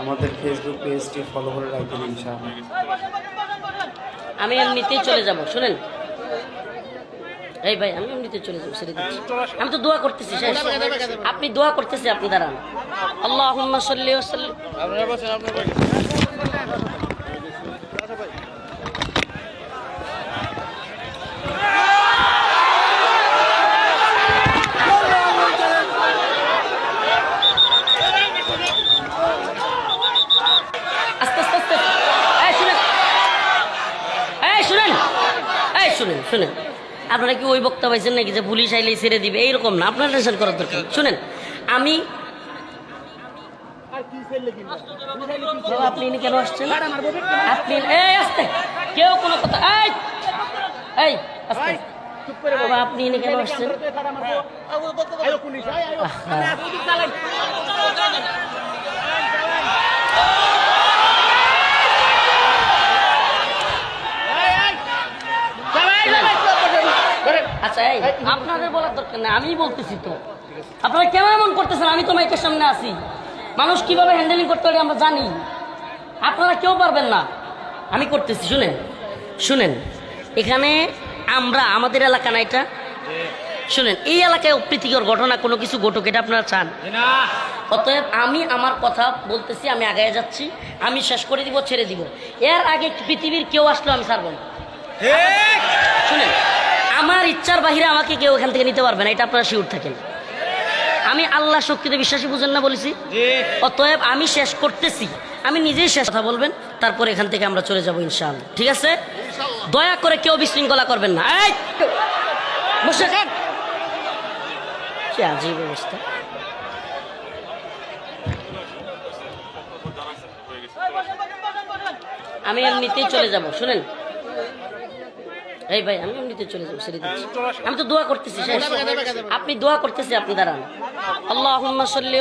আমাদের ফেসবুক পেজটি ফলো করে রাখবেন ইনশাআল্লাহ। আমি এমনিতেই চলে যাব, শুনেন। এই ভাই, আমি এমনিতে চলে যাব, ছেড়ে দিচ্ছি। আমি তো দোয়া করতেছি শেষ আপনি দোয়া করতেছি আপনি দাঁড়ান আল্লাহ সাল্লি ওসাল্লি আপনারা বসেন আপনারা বসেন আস্তে আস্তে আস্তে এই শুনেন এই শুনেন এই শুনেন শুনেন আপনারা কি ওই বক্তা পাইছেন নাকি যে পুলিশ আইলেই ছেড়ে দিবে এইরকম না আপনার টেনশন করার দরকার। শুনেন আমি আপনি এখানে কেন আসছেন আপনি এই আসতে কেউ কোনো কথা এই এই আসতে বাবা আপনি এখানে কেন আসছেন আচ্ছা এই আপনাদের বলার দরকার নেই আমিই বলতেছি তো। আপনারা কেন এমন করতেছেন আমি তো মাইকের সামনে আছি। মানুষ কীভাবে হ্যান্ডেলিং করতে পারে আমরা জানি। আপনারা কেউ পারবেন না। আমি করতেছি শুনেন শুনেন। এখানে আমরা আমাদের এলাকা না এটা? শুনেন এই এলাকায় অপ্রীতিকর ঘটনা কোনো কিছু ঘটুক এটা আপনারা চান। অতএব আমি আমার কথা বলতেছি আমি আগায় যাচ্ছি আমি শেষ করে দিব ছেড়ে দিব। এর আগে পৃথিবীর কেউ আসলেও আমি ছাড়ব না। শুনেন আমার ইচ্ছার বাহিরে আমাকে কেউ এখান থেকে নিতে পারবে না এটা আপনারা শিউর থাকেন। আমি আল্লাহ শক্তিতে বিশ্বাসী বুঝেন না বলেছি? অতএব আমি শেষ করতেছি। আমি নিজেই শেষ কথা বলবেন তারপর এখান থেকে আমরা চলে যাব ইনশাআল্লাহ। ঠিক আছে? দয়া করে কেউ বিশৃঙ্খলা করবেন না। এই! বসে থাক। কি আজীব অবস্থা। আমি এমনিতেই চলে যাব শুনেন? এই ভাই আমি এমনিতে চলে যাব ছেড়ে দিচ্ছি। আমি তো দোয়া করতেছি শেষ। আপনি দোয়া করতেছি আপনি দাঁড়ান। আল্লাহ সাল্লি